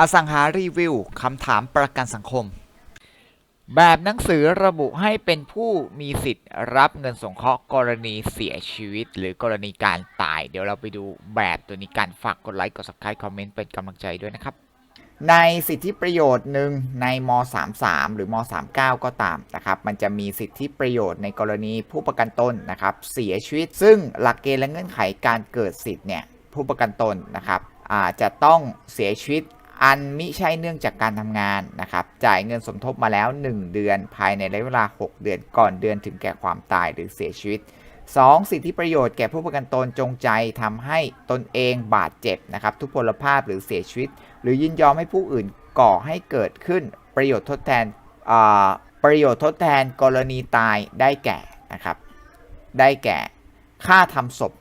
อสังหารีวิวคำถามประกันสังคม แบบหนังสือระบุให้เป็นผู้มีสิทธิ์รับเงินสงเคราะห์กรณีเสียชีวิต หรือกรณีการตาย เดี๋ยวเราไปดูแบบตัวนี้กันฝากกดไลค์กด subscribe คอมเมนต์เป็นกำลังใจด้วยนะครับ ในสิทธิประโยชน์หนึ่งในม 33 หรือม 39 ก็ตามนะครับ มันจะมีสิทธิประโยชน์ในกรณีผู้ประกันตนนะครับ เสียชีวิต ซึ่งหลักเกณฑ์และเงื่อนไขการเกิดสิทธิ์เนี่ยผู้ประกันตนนะครับอาจจะต้องเสียชีวิต อันมิใช่เนื่องจากการทำงานนะครับจ่ายเงินสมทบมาแล้ว 1 เดือนภายในระยะเวลา 6 เดือนก่อนเดือนถึงแก่ความตายหรือเสียชีวิต 2. สิทธิประโยชน์แก่ผู้ประกันตนจงใจทำให้ตนเองบาดเจ็บนะครับ ทุพพลภาพหรือเสียชีวิต หรือยินยอมให้ผู้อื่นก่อให้เกิดขึ้นประโยชน์ทดแทนอ่าประโยชน์ทดแทนกรณีตายได้แก่นะครับได้แก่ค่าทำศพ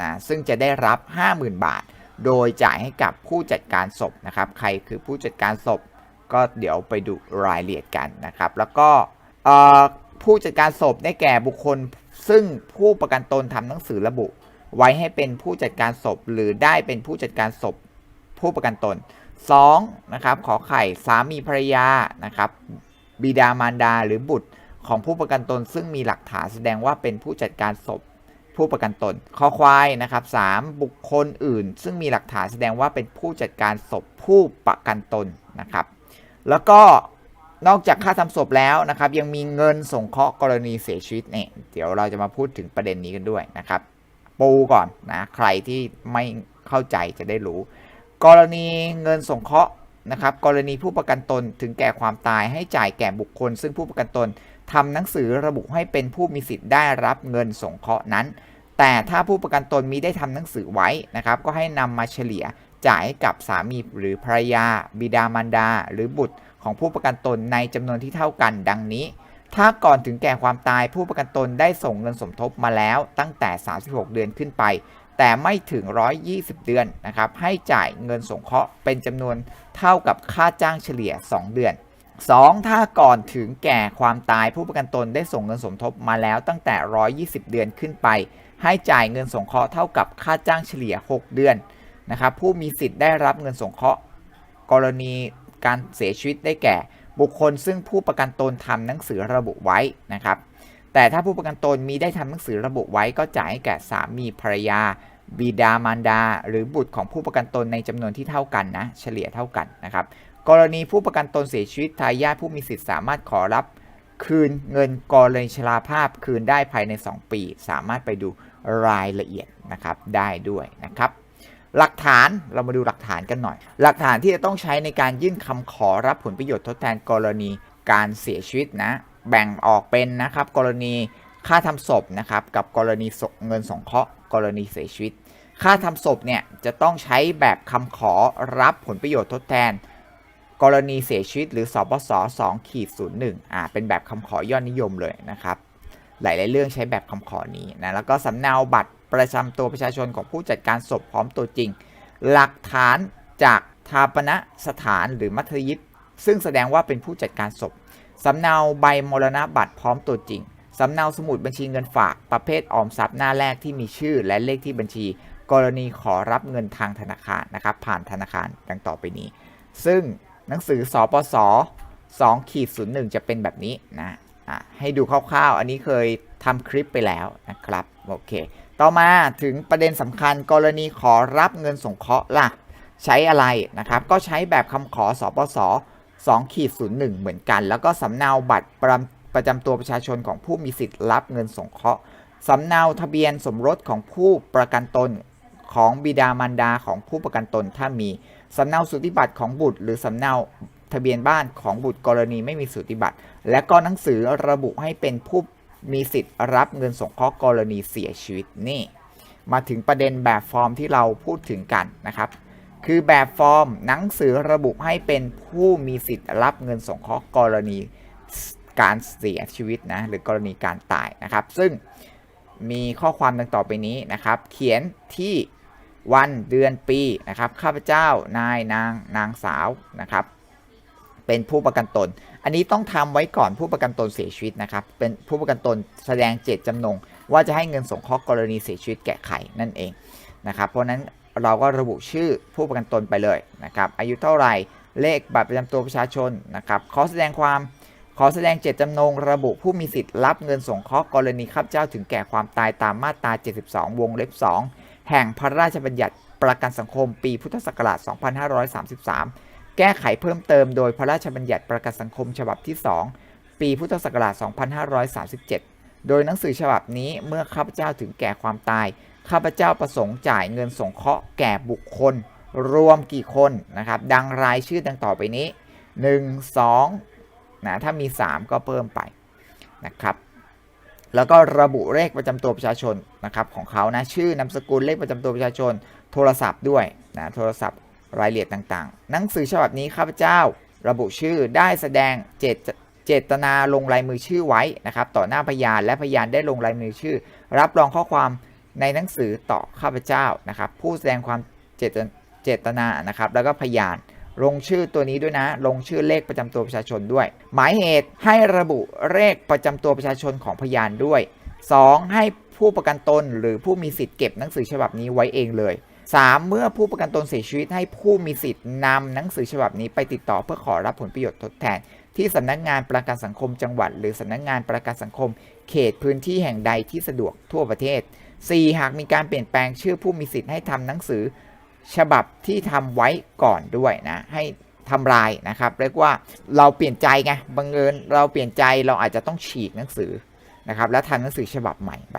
นะซึ่งจะได้รับ 50,000 บาท โดยจ่ายให้กับผู้จัดการศพนะครับ ใครคือผู้จัดการศพก็เดี๋ยวไปดูรายละเอียดกันนะครับ แล้วก็ผู้จัดการศพได้แก่บุคคล ซึ่งผู้ประกันตนทำหนังสือระบุ ไว้ให้เป็นผู้จัดการศพ หรือได้เป็นผู้จัดการศพ ผู้ประกันตน 2. นะครับขอไข่สามีภรรยานะครับบิดามารดาหรือบุตรของผู้ประกันตนซึ่งมีหลักฐานแสดงว่าเป็นผู้จัดการศพ ผู้ประกันตนคอควายนะครับ 3. บุคคลอื่น ซึ่งมีหลักฐานแสดงว่าเป็นผู้จัดการศพผู้ประกันตนนะครับ แล้วก็นอกจากค่าทำศพแล้วนะครับ ยังมีเงินสงเคราะห์กรณีเสียชีวิตเนี่ยเดี๋ยวเราจะมาพูดถึงประเด็นนี้กันด้วยนะครับ ปูก่อนนะใครที่ไม่เข้าใจจะได้รู้ กรณีเงินสงเคราะห์นะครับ กรณีผู้ประกันตนถึงแก่ความตายให้จ่ายแก่บุคคล ซึ่งผู้ประกันตน ทำหนังสือระบุให้เป็นผู้มีสิทธิ์ได้รับเงินสงเคราะห์นั้น แต่ถ้าผู้ประกันตนมีได้ทำหนังสือไว้นะครับ ก็ให้นำมาเฉลี่ยจ่ายกับสามีหรือภรรยา บิดามารดา หรือบุตรของผู้ประกันตนในจำนวนที่เท่ากันดังนี้ ถ้าก่อนถึงแก่ความตายผู้ประกันตนได้ส่งเงินสมทบมาแล้วตั้งแต่ 36 เดือนขึ้นไป แต่ไม่ถึง 120 เดือนนะครับ ให้จ่ายเงินสงเคราะห์เป็นจำนวนเท่ากับค่าจ้างเฉลี่ย 2 เดือน 2. ถ้าก่อนถึงแก่ความตายผู้ประกันตนได้ส่งเงินสมทบมาแล้วตั้งแต่ 120 เดือนขึ้นไป ให้จ่ายเงินสงเคราะห์เท่ากับค่าจ้างเฉลี่ย 6 เดือนนะครับผู้มีสิทธิ์ได้รับเงินสงเคราะห์ กรณีการเสียชีวิตได้แก่ บุคคลซึ่งผู้ประกันตนทำหนังสือระบุไว้นะครับแต่ถ้าผู้ประกันตนมีได้ทำหนังสือระบุไว้ก็จ่ายให้แก่สามีภรรยา บิดามารดา หรือบุตรของผู้ประกันตนในจำนวนที่เท่ากันนะ เฉลี่ยเท่ากันนะครับ กรณีผู้ประกันตนเสียชีวิตทายาทผู้มีสิทธิ์สามารถขอรับคืนเงินกรณีชราภาพคืนได้ภายใน 2 ปี สามารถไปดูรายละเอียดนะครับได้ด้วยนะครับหลักฐานเรามาดูหลักฐานกันหน่อย หลักฐานที่จะต้องใช้ในการยื่นคำขอรับผลประโยชน์ทดแทนกรณีการเสียชีวิตนะแบ่งออกเป็นนะครับกรณีค่าทำศพนะครับกับกรณีเงินสงเคราะห์ กรณีเสียชีวิต ค่าทำศพเนี่ยจะต้องใช้แบบคำขอรับผลประโยชน์ทดแทน กรณีเสียชีวิต หรือสปส2ขีด01อ่าเป็นแบบคำขอยอดนิยมเลยนะครับ หลาย ๆ เรื่องใช้แบบคำขอนี้นะแล้วก็สำเนาบัตรประจำตัวประชาชนของผู้จัดการศพพร้อมตัวจริง หลักฐานจากทาปณสถานหรือมัธยิตซึ่งแสดงว่าเป็นผู้จัดการศพสำเนาใบมรณบัตรพร้อมตัวจริง สำเนาสมุดบัญชีเงินฝากประเภทออมทรัพย์หน้าแรกที่มีชื่อและเลขที่บัญชี กรณีขอรับเงินทางธนาคารนะครับผ่านธนาคารดังต่อไปนี้ ซึ่งหนังสือสปส2ขีด01จะเป็นแบบนี้นะอะให้ดูคร่าวๆ อันนี้เคยทำคลิปไปแล้วนะครับโอเคต่อมาถึงประเด็นสำคัญกรณีขอรับเงินสงเคราะห์ล่ะใช้อะไรนะครับก็ใช้แบบคำขอสปส2ขีด01เหมือนกัน แล้วก็สำเนาบัตรประ ประจำตัวประชาชนของผู้มีสิทธิ์รับเงินสงเคราะห์สำเนาทะเบียนสมรสของผู้ประกันตนของบิดามารดาของผู้ประกันตนถ้ามีสำเนาสุติบัตรของบุตร หรือสำเนาทะเบียนบ้านของบุตรกรณีไม่มีสุติบัตร และก็หนังสือระบุให้เป็นผู้มีสิทธิ์รับเงินสงเคราะห์กรณีเสียชีวิตนี่มาถึงประเด็นแบบฟอร์มที่เราพูดถึงกันนะครับ คือแบบฟอร์มหนังสือระบุให้เป็นผู้มีสิทธิ์รับเงินสงเคราะห์กรณี การเสียชีวิตนะหรือกรณีการตายนะครับ ซึ่งมีข้อความดังต่อไปนี้นะครับ เขียนที่วันเดือนปีนะครับข้าพเจ้านายนางนางสาวนะครับ เป็นผู้ประกันตน อันนี้ต้องทำไว้ก่อนผู้ประกันตนเสียชีวิตนะครับ เป็นผู้ประกันตนแสดงเจตจำนง ว่าจะให้เงินสงเคราะห์กรณีเสียชีวิตแก่ใครนั่นเองนะครับ เพราะฉะนั้นเราก็ระบุชื่อผู้ประกันตนไปเลยนะครับ อายุเท่าไหร่เลขบัตรประจำตัวประชาชนนะครับขอแสดงความ ขอแสดงเจตจำนงระบุผู้มีสิทธิ์รับเงินสงเคราะห์กรณีข้าพเจ้าถึงแก่ความตายตามมาตรา 72 วงเล็บ 2 แห่งพระราชบัญญัติประกันสังคมปีพุทธศักราช 2533 แก้ไขเพิ่มเติมโดยพระราชบัญญัติประกันสังคมฉบับที่ 2 ปีพุทธศักราช 2537 โดยหนังสือฉบับนี้เมื่อข้าพเจ้าถึงแก่ความตาย ข้าพเจ้าประสงค์จ่ายเงินสงเคราะห์แก่บุคคล รวมกี่คนนะครับ ดังรายชื่อดังต่อไปนี้ 1 2 นะถ้ามี 3 ก็เพิ่มไปนะครับแล้วก็ระบุเลขประจำตัวประชาชนนะครับของเขานะชื่อนามสกุลเลขประจำตัวประชาชน โทรศัพท์ด้วยนะโทรศัพท์รายละเอียดต่างๆ หนังสือฉบับนี้ข้าพเจ้า ระบุชื่อได้แสดงเจตเจตนาลงลายมือชื่อไว้นะครับต่อหน้าพยานและพยานได้ลงลายมือชื่อ รับรองข้อความในหนังสือต่อข้าพเจ้านะครับผู้แสดงความเจตเจตนานะครับแล้วก็พยาน ลงชื่อตัวนี้ด้วยนะ ลงชื่อเลขประจำตัวประชาชนด้วย หมายเหตุให้ระบุเลขประจำตัวประชาชนของพยานด้วย 2. ให้ผู้ประกันตนหรือผู้มีสิทธิ์เก็บหนังสือฉบับนี้ไว้เองเลย 3. เมื่อผู้ประกันตนเสียชีวิตให้ผู้มีสิทธิ์นำหนังสือฉบับนี้ไปติดต่อเพื่อขอรับผลประโยชน์ทดแทน ที่สำนักงานประกันสังคมจังหวัด หรือสำนักงานประกันสังคม เขตพื้นที่แห่งใดที่สะดวกทั่วประเทศ 4. หากมีการเปลี่ยนแปลงชื่อผู้มีสิทธิ์ให้ทำหนังสือ ฉบับที่ทำไว้ก่อนด้วยนะให้ทำลายนะครับเรียกว่าเราเปลี่ยนใจไงบังเอิญเราเปลี่ยนใจเราอาจจะต้องฉีกหนังสือนะครับแล้วทำหนังสือฉบับใหม่ไป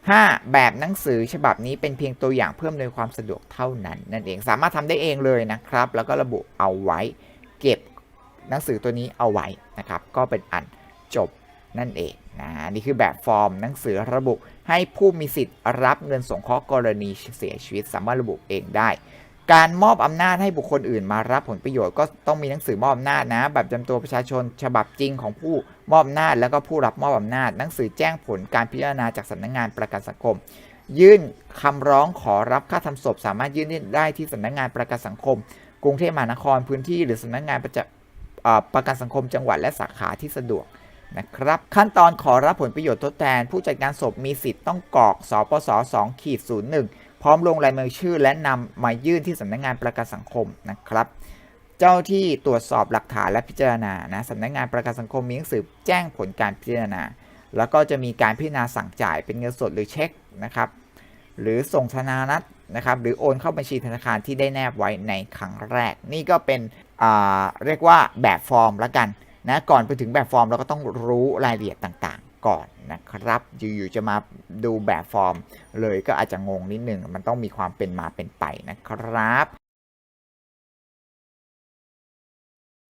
5. แบบหนังสือฉบับนี้เป็นเพียงตัวอย่างเพิ่มโดยความสะดวกเท่านั้นนั่นเองสามารถทำได้เองเลยนะครับ แล้วก็ระบุเอาไว้ เก็บหนังสือตัวนี้เอาไว้นะครับ ก็เป็นอันจบ นั่นเองนะนี่คือแบบฟอร์มหนังสือระบุให้ผู้มีสิทธิ์รับเงินสงเคราะห์กรณีเสียชีวิตสามารถระบุเองได้ การมอบอำนาจให้บุคคลอื่นมารับผลประโยชน์ก็ต้องมีหนังสือมอบอำนาจนะแบบจำตัวประชาชนฉบับจริงของผู้มอบอำนาจ แล้วก็ผู้รับมอบอำนาจ หนังสือแจ้งผลการพิจารณาจากสำนักงานประกันสังคม ยื่นคำร้องขอรับค่าทำศพ สามารถยื่นได้ที่สำนักงานประกันสังคม กรุงเทพมหานครพื้นที่หรือสำนักงานประประกันสังคมจังหวัดและสาขาที่สะดวก นะครับ ขั้นตอนขอรับผลประโยชน์ทดแทน ผู้จัดการศพมีสิทธิ์ต้องกรอกสปส2ขีด01 พร้อมลงลายมือชื่อ และนำมายื่นที่สำนักงานประกันสังคมนะครับเจ้าที่ตรวจสอบหลักฐานและพิจารณา นะสำนักงานประกันสังคมมีหนังสือแจ้งผลการพิจารณา แล้วก็จะมีการพิจารณาสั่งจ่ายเป็นเงินสดหรือเช็คนะครับ หรือส่งธนานัตนะครับ หรือโอนเข้าบัญชีธนาคารที่ได้แนบไว้ในครั้งแรก นี่ก็เป็นเรียกว่าแบบฟอร์มละกัน นะก่อนไปถึงแบบฟอร์มเราก็ต้องรู้รายละเอียดต่างๆ ก่อนนะครับอยู่ๆจะมาดูแบบฟอร์ม เลยก็อาจจะงงนิดนึงมันต้องมีความเป็นมาเป็นไปนะครับ